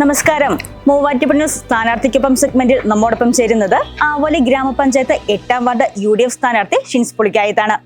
നമസ്കാരം. മൂവാറ്റുപുഴ സ്ഥാനാർത്ഥിക്കൊപ്പം സെഗ്മെന്റിൽ നമ്മോടൊപ്പം ചേരുന്നത് ആവോലി ഗ്രാമപഞ്ചായത്ത് എട്ടാം വാർഡ് യു ഡി എഫ് സ്ഥാനാർത്ഥി ഷിൻസ് പുളിക്കായത്താണ്.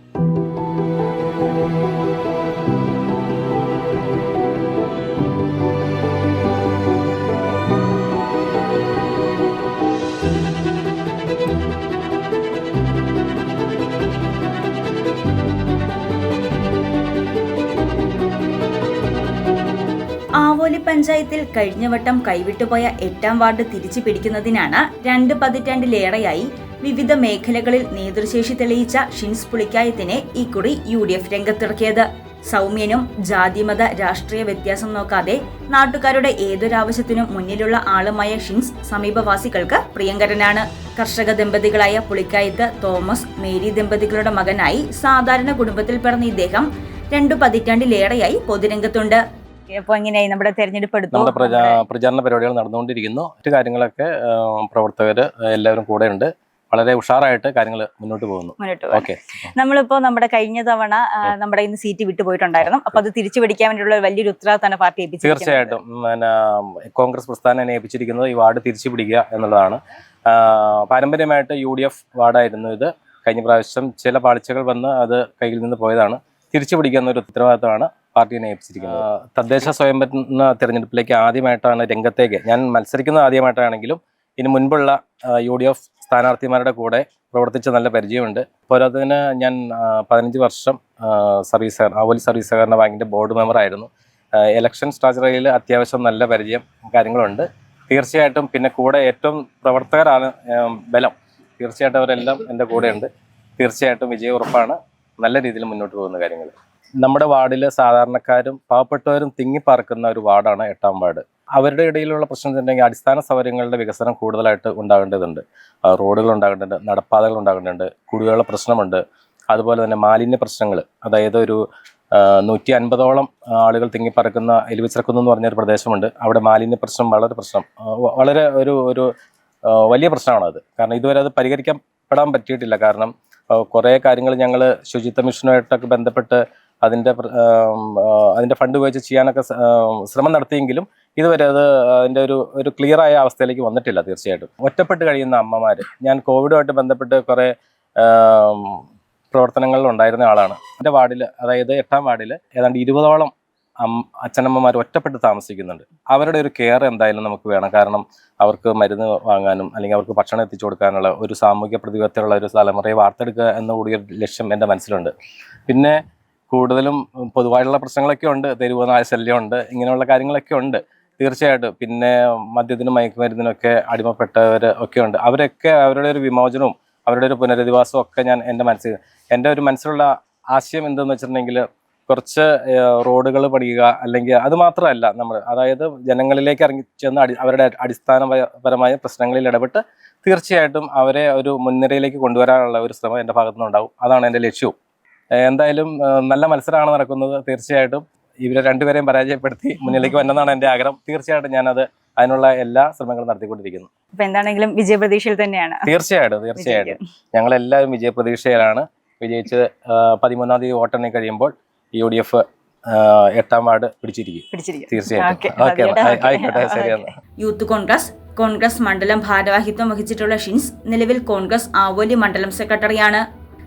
പഞ്ചായത്തിൽ കഴിഞ്ഞ വട്ടം കൈവിട്ടുപോയ എട്ടാം വാർഡ് തിരിച്ചു പിടിക്കുന്നതിനാണ് രണ്ട് പതിറ്റാണ്ടിലേറെയായി വിവിധ മേഖലകളിൽ നേതൃശേഷി തെളിയിച്ച ഷിൻസ് പുളിക്കായത്തിനെ ഇക്കുറി യു ഡി എഫ് രംഗത്തിറക്കിയത്. സൗമ്യനും ജാതിമത രാഷ്ട്രീയ വ്യത്യാസം നോക്കാതെ നാട്ടുകാരുടെ ഏതൊരാവശ്യത്തിനും മുന്നിലുള്ള ആളുമായ ഷിൻസ് സമീപവാസികൾക്ക് പ്രിയങ്കരനാണ്. കർഷക ദമ്പതികളായ പുളിക്കായത്ത് തോമസ് മേരി ദമ്പതികളുടെ മകനായി സാധാരണ കുടുംബത്തിൽ പിറന്ന ഇദ്ദേഹം രണ്ടു പതിറ്റാണ്ടിലേറെയായി പൊതുരംഗത്തുണ്ട്. അപ്പൊ എങ്ങനെയായി? നമ്മുടെ തെരഞ്ഞെടുപ്പ് എടുത്തു. നമ്മുടെ പ്രചാ പ്രചാരണ പരിപാടികൾ നടന്നുകൊണ്ടിരിക്കുന്നു. മറ്റു കാര്യങ്ങളൊക്കെ പ്രവർത്തകർ എല്ലാവരും കൂടെ ഉണ്ട് വളരെ ഉഷാറായിട്ട് കാര്യങ്ങൾ മുന്നോട്ട് പോകുന്നു. മുന്നോട്ട്. ഓക്കെ. നമ്മളിപ്പോ നമ്മുടെ കഴിഞ്ഞ തവണ നമ്മുടെ ഇന്ന് സീറ്റ് വിട്ടുപോയിട്ടുണ്ടായിരുന്നു അപ്പൊ അത് തിരിച്ചു പിടിക്കാൻ വേണ്ടിയുള്ള വലിയൊരു ഉത്തരവാദിത്തമാണ് പാർട്ടി ഏൽപ്പിച്ചിരിക്കുന്നത്. തീർച്ചയായിട്ടും. പിന്നെ കോൺഗ്രസ് പ്രസ്ഥാനം ഏൽപ്പിച്ചിരിക്കുന്നത് ഈ വാർഡ് തിരിച്ചു പിടിക്കുക എന്നുള്ളതാണ്. പാരമ്പര്യമായിട്ട് യു ഡി എഫ് വാർഡായിരുന്നു ഇത്. കഴിഞ്ഞ പ്രാവശ്യം ചില പാളിച്ചകൾ വന്ന് അത് കയ്യിൽ നിന്ന് പോയതാണ്. തിരിച്ചു പിടിക്കുന്ന ഒരു ഉത്തരവാദിത്തമാണ്. പാർട്ടിയെ നയിപ്പിച്ചിരിക്കുന്നത് തദ്ദേശ സ്വയംഭരണ തെരഞ്ഞെടുപ്പിലേക്ക് ആദ്യമായിട്ടാണ് രംഗത്തേക്ക് ഞാൻ മത്സരിക്കുന്നത് ആദ്യമായിട്ടാണെങ്കിലും ഇതിന് മുൻപുള്ള യു ഡി എഫ് സ്ഥാനാർത്ഥിമാരുടെ കൂടെ പ്രവർത്തിച്ച നല്ല പരിചയമുണ്ട്. പോരാത്തതിന് ഞാൻ പതിനഞ്ച് വർഷം സർവീസ് അവലി സർവീസ് സഹകരണ ബാങ്കിന്റെ ബോർഡ് മെമ്പറായിരുന്നു ഇലക്ഷൻ സ്ട്രാറ്റജിയിൽ അത്യാവശ്യം നല്ല പരിചയം കാര്യങ്ങളുണ്ട്. തീർച്ചയായിട്ടും പിന്നെ കൂടെ ഏറ്റവും പ്രവർത്തകരാണ് ബലം. തീർച്ചയായിട്ടും അവരെല്ലാം എന്റെ കൂടെയുണ്ട്. തീർച്ചയായിട്ടും വിജയ ഉറപ്പാണ്. നല്ല രീതിയിൽ മുന്നോട്ട് പോകുന്ന കാര്യങ്ങൾ. നമ്മുടെ വാർഡിലെ സാധാരണക്കാരും പാവപ്പെട്ടവരും തിങ്ങിപ്പാർക്കുന്ന ഒരു വാർഡാണ് എട്ടാം വാർഡ്. അവരുടെ ഇടയിലുള്ള പ്രശ്നം വെച്ചിട്ടുണ്ടെങ്കിൽ അടിസ്ഥാന സൗകര്യങ്ങളുടെ വികസനം കൂടുതലായിട്ട് ഉണ്ടാകേണ്ടതുണ്ട്. റോഡുകൾ ഉണ്ടാകേണ്ടതുണ്ട് നടപ്പാതകൾ ഉണ്ടാകേണ്ടതുണ്ട് കുടിവെള്ള പ്രശ്നമുണ്ട്. അതുപോലെ തന്നെ മാലിന്യ പ്രശ്നങ്ങൾ. അതായത് ഒരു നൂറ്റി അൻപതോളം ആളുകൾ തിങ്ങിപ്പറക്കുന്ന എലിവിച്ചിറക്കുന്നു എന്ന് പറഞ്ഞൊരു പ്രദേശമുണ്ട്. അവിടെ മാലിന്യ പ്രശ്നം വളരെ പ്രശ്നം. വളരെ ഒരു ഒരു വലിയ പ്രശ്നമാണ് അത്. കാരണം ഇതുവരെ അത് പരിഹരിക്കപ്പെടാൻ പറ്റിയിട്ടില്ല. കാരണം കുറേ കാര്യങ്ങൾ ഞങ്ങൾ ശുചിത്വ മിഷനുമായിട്ടൊക്കെ ബന്ധപ്പെട്ട് അതിന്റെ അതിന്റെ ഫണ്ട് ഉപയോഗിച്ച് ചെയ്യാനൊക്കെ ശ്രമം നടത്തിയെങ്കിലും ഇതുവരെ അത് അതിന്റെ ഒരു ഒരു ക്ലിയറായ അവസ്ഥയിലേക്ക് വന്നിട്ടില്ല തീർച്ചയായിട്ടും. ഒറ്റപ്പെട്ട് കഴിയുന്ന അമ്മമാർ ഞാൻ കോവിഡുമായിട്ട് ബന്ധപ്പെട്ട് കുറേ പ്രവർത്തനങ്ങളിൽ ഉണ്ടായിരുന്ന ആളാണ്. എന്റെ വാർഡിൽ അതായത് എട്ടാം വാർഡിൽ ഏതാണ്ട് ഇരുപതോളം അച്ഛനമ്മമാർ ഒറ്റപ്പെട്ട് താമസിക്കുന്നുണ്ട്. അവരുടെ ഒരു കെയർ എന്തായാലും നമുക്ക് വേണം. കാരണം അവർക്ക് മരുന്ന് വാങ്ങാനും അല്ലെങ്കിൽ അവർക്ക് ഭക്ഷണം എത്തിച്ചു കൊടുക്കാനുള്ള ഒരു സാമൂഹ്യ പ്രതിബദ്ധതയുള്ള ഒരു തലമുറയെ വാർത്തെടുക്കുക എന്ന ഒരു ലക്ഷ്യം എന്റെ മനസ്സിലുണ്ട്. പിന്നെ കൂടുതലും പൊതുവായിട്ടുള്ള പ്രശ്നങ്ങളൊക്കെ ഉണ്ട്. തെരുവ് ശല്യമുണ്ട് ഇങ്ങനെയുള്ള കാര്യങ്ങളൊക്കെ ഉണ്ട്. തീർച്ചയായിട്ടും. പിന്നെ മദ്യത്തിനും മയക്കുമരുന്നിനൊക്കെ അടിമപ്പെട്ടവർ ഒക്കെ ഉണ്ട്. അവരൊക്കെ അവരുടെ ഒരു വിമോചനവും അവരുടെ ഒരു പുനരധിവാസവും ഒക്കെ ഞാൻ എന്റെ മനസ്സിൽ എന്റെ ഒരു മനസ്സിലുള്ള ആശയം എന്തെന്ന് വെച്ചിട്ടുണ്ടെങ്കിൽ കുറച്ച് റോഡുകൾ പണിയുക അല്ലെങ്കിൽ അത് മാത്രമല്ല നമ്മൾ അതായത് ജനങ്ങളിലേക്ക് ഇറങ്ങി ചെന്ന് അടി അവരുടെ അടിസ്ഥാനപരമായ പ്രശ്നങ്ങളിൽ ഇടപെട്ട് തീർച്ചയായിട്ടും അവരെ ഒരു മുൻനിരയിലേക്ക് കൊണ്ടുവരാനുള്ള ഒരു ശ്രമം എന്റെ ഭാഗത്തുനിന്നുണ്ടാവും. അതാണ് എന്റെ ലക്ഷ്യവും. എന്തായാലും നല്ല മത്സരമാണ് നടക്കുന്നത്. തീർച്ചയായിട്ടും ഇവരെ രണ്ടുപേരെയും പരാജയപ്പെടുത്തി മുന്നിലേക്ക് വന്നെന്നാണ് എന്റെ ആഗ്രഹം. തീർച്ചയായിട്ടും ഞാനത് അതിനുള്ള എല്ലാ ശ്രമങ്ങളും നടത്തിക്കൊണ്ടിരിക്കുന്നു. അപ്പൊ എന്താണെങ്കിലും വിജയപ്രതീക്ഷയിൽ തന്നെയാണ്. തീർച്ചയായിട്ടും തീർച്ചയായിട്ടും. ഞങ്ങൾ എല്ലാവരും വിജയപ്രതീക്ഷയിലാണ്. വിജയിച്ച് പതിമൂന്നാം തീയതി വോട്ടെണ്ണി കഴിയുമ്പോൾ യു ഡി എഫ് എട്ടാം വാർഡ് പിടിച്ചിരിക്കും. തീർച്ചയായിട്ടും. യൂത്ത് കോൺഗ്രസ് കോൺഗ്രസ് മണ്ഡലം ഭാരവാഹിത്വം വഹിച്ചിട്ടുള്ള ഷിൻസ് നിലവിൽ കോൺഗ്രസ് ആവോലി മണ്ഡലം സെക്രട്ടറിയാണ്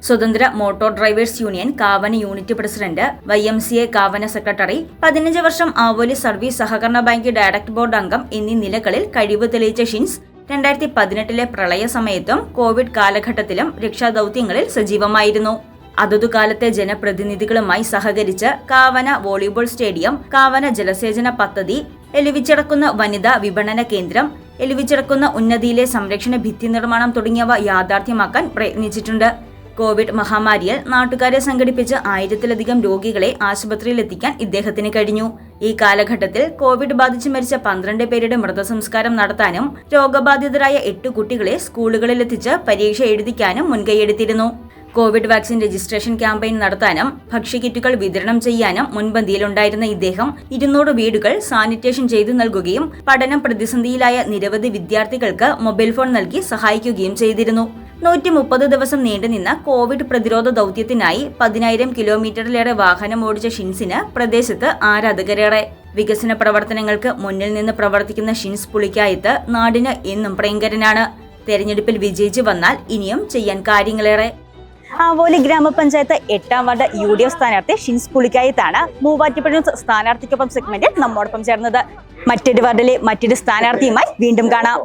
സ്വതന്ത്ര motor drivers union Kavana unit president Y M C A Kavana secretary പതിനഞ്ച് വർഷം ആവോലി സർവീസ് സഹകരണ ബാങ്ക് ഡയറക്ടർ ബോർഡ് അംഗം എന്നീ നിലകളിൽ കഴിവ് തെളിയിച്ച ഷിൻസ് രണ്ടായിരത്തി പതിനെട്ടിലെ പ്രളയ സമയത്തും കോവിഡ് കാലഘട്ടത്തിലും രക്ഷാദൌത്യങ്ങളിൽ സജീവമായിരുന്നു. അതതു കാലത്തെ ജനപ്രതിനിധികളുമായി സഹകരിച്ച് കാവന വോളിബോൾ സ്റ്റേഡിയം കാവന ജലസേചന പദ്ധതി എലിവിച്ചടക്കുന്ന വനിതാ വിപണന കേന്ദ്രം എലിവിച്ചടക്കുന്ന ഉന്നതിയിലെ സംരക്ഷണ ഭിത്തി നിർമ്മാണം തുടങ്ങിയവ യാഥാർത്ഥ്യമാക്കാൻ പ്രയത്നിച്ചിട്ടുണ്ട്. കോവിഡ് മഹാമാരിയിൽ നാട്ടുകാരെ സംഘടിപ്പിച്ച് ആയിരത്തിലധികം രോഗികളെ ആശുപത്രിയിലെത്തിക്കാൻ ഇദ്ദേഹത്തിന് കഴിഞ്ഞു. ഈ കാലഘട്ടത്തിൽ കോവിഡ് ബാധിച്ച് മരിച്ച പന്ത്രണ്ട് പേരുടെ മൃതസംസ്കാരം നടത്താനും രോഗബാധിതരായ എട്ട് കുട്ടികളെ സ്കൂളുകളിലെത്തിച്ച് പരീക്ഷ എഴുതിക്കാനും മുൻകൈയെടുത്തിരുന്നു. കോവിഡ് വാക്സിൻ രജിസ്ട്രേഷൻ ക്യാമ്പയിൻ നടത്താനും ഭക്ഷ്യകിറ്റുകൾ വിതരണം ചെയ്യാനും മുൻപന്തിയിലുണ്ടായിരുന്ന ഇദ്ദേഹം ഇരുന്നൂറ് വീടുകൾ സാനിറ്റേഷൻ ചെയ്തു നൽകുകയും പഠനം പ്രതിസന്ധിയിലായ നിരവധി വിദ്യാർത്ഥികൾക്ക് മൊബൈൽ ഫോൺ നൽകി സഹായിക്കുകയും ചെയ്തിരുന്നു. നൂറ്റി മുപ്പത് ദിവസം നീണ്ടുനിന്ന കോവിഡ് പ്രതിരോധ ദൗത്യത്തിനായി പതിനായിരം കിലോമീറ്ററിലേറെ വാഹനം ഓടിച്ച ഷിൻസിന് പ്രദേശത്ത് ആരാധകരേറെ. വികസന പ്രവർത്തനങ്ങൾക്ക് മുന്നിൽ നിന്ന് പ്രവർത്തിക്കുന്ന ഷിൻസ് പുളിക്കായത്ത് നാടിന് എന്നും പ്രിയങ്കരനാണ്. തെരഞ്ഞെടുപ്പിൽ വിജയിച്ചു വന്നാൽ ഇനിയും ചെയ്യാൻ കാര്യങ്ങളേറെ. ആവോലി ഗ്രാമപഞ്ചായത്ത് എട്ടാം വാർഡ് യു ഡി എഫ് സ്ഥാനാർത്ഥി ഷിൻസ് പുളിക്കായത്താണ് മൂവാറ്റുപുഴ സ്ഥാനാർത്ഥിക്കൊപ്പം സെഗ്മെന്റിൽ നമ്മോടൊപ്പം ചേർന്നത്. മറ്റൊരു വാർഡിലെ മറ്റൊരു സ്ഥാനാർത്ഥിയുമായി വീണ്ടും കാണാം.